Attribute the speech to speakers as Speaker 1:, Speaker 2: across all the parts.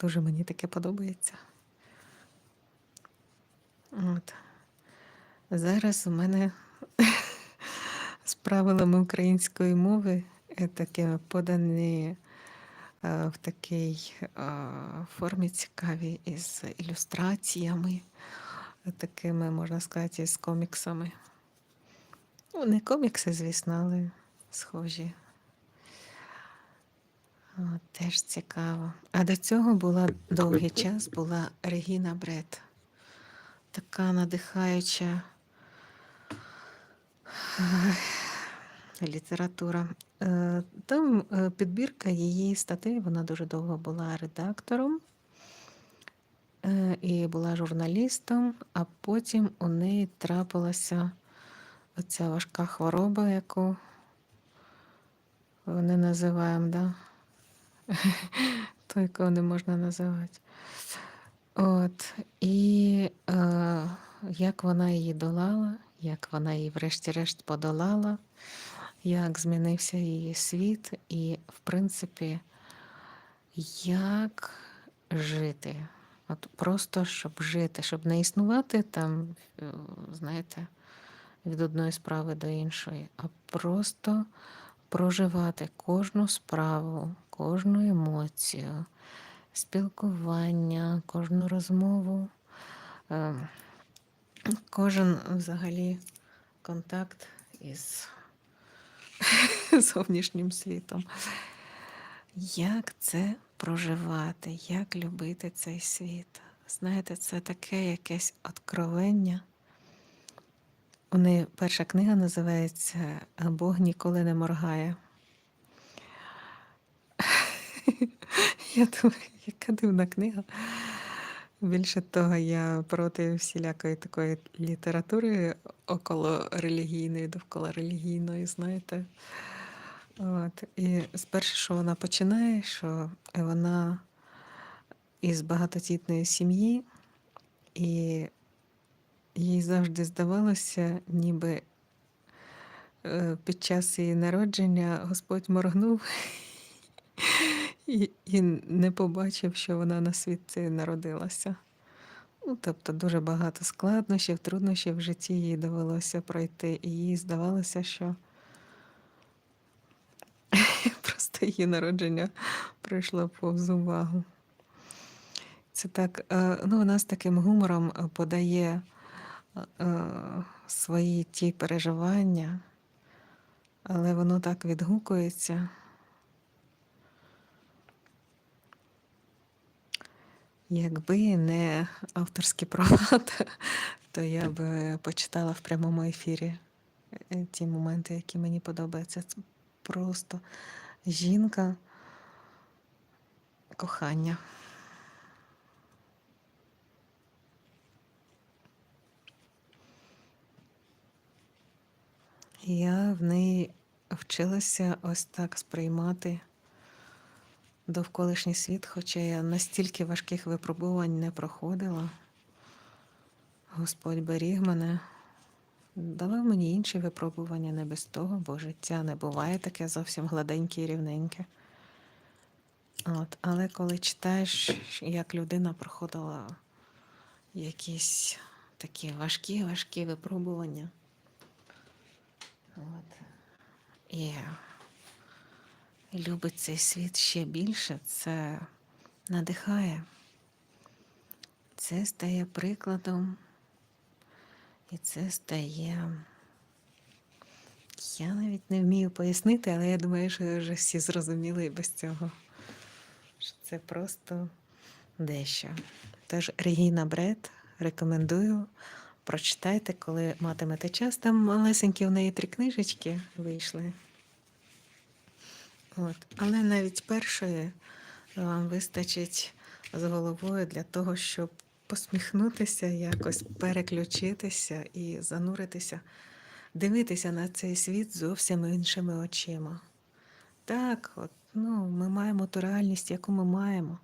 Speaker 1: Дуже мені таке подобається. От. Зараз у мене з правилами української мови е, таке подані е, в такій е, формі цікаві із ілюстраціями, такими, можна сказати, з коміксами. Ну, не комікси, звісно, але схожі. Теж цікаво. А до цього була довгий час була Регіна Бред. Така надихаюча література. Е, Там е, підбірка її статей, вона дуже довго була редактором е, і була журналістом, а потім у неї трапилася оця важка хвороба, яку не називаємо, да? той, якого не можна називати. От, і е, як вона її долала, як вона її врешті-решт подолала, як змінився її світ, і, в принципі, як жити. От просто щоб жити, щоб не існувати там, е, знаєте, від одної справи до іншої, а просто проживати кожну справу, кожну емоцію, спілкування, кожну розмову, е, кожен взагалі контакт із зовнішнім світом. Як це проживати, як любити цей світ? Знаєте, це таке якесь откровення. У неї перша книга називається Бог ніколи не моргає. Я думаю, яка дивна книга. Більше того, я проти всілякої такої літератури около релігійної, довкола релігійної, знаєте. От. І спершу, що вона починає, що вона із багатодітної сім'ї, і завжди здавалося, ніби е, під час її народження Господь моргнув і, і не побачив, що вона на світ народилася. Ну, тобто дуже багато складнощів, труднощів в житті їй довелося пройти, і їй здавалося, що просто її народження пройшло повз увагу. Це так, е, ну, вона з таким гумором подає свої ті переживання, але воно так відгукується. Якби не авторські права, то- то я б почитала в прямому ефірі е, ті моменти, які мені подобаються. Це просто жінка кохання. Я в неї вчилася ось так сприймати довколишній світ, хоча я настільки важких випробувань не проходила. Господь беріг мене, давав мені інші випробування не без того, бо життя не буває таке зовсім гладеньке і рівненьке. От, але коли читаєш, як людина проходила якісь такі важкі, важкі випробування. От. І любить цей світ ще більше, це надихає. Це стає прикладом, і це стає. Я навіть не вмію пояснити, але я думаю, що вже всі зрозуміли і без цього. Що це просто дещо. Тож Регіна Бред рекомендую. Прочитайте, коли матимете час. Там малесенькі в неї три книжечки вийшли. От. Але навіть першої вам вистачить з головою для того, щоб посміхнутися, якось переключитися і зануритися, дивитися на цей світ зовсім іншими очима. Так, от, ну, ми маємо ту реальність, яку ми маємо.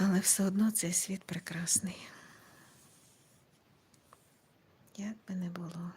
Speaker 1: Але все одно цей світ прекрасний. Як би не було.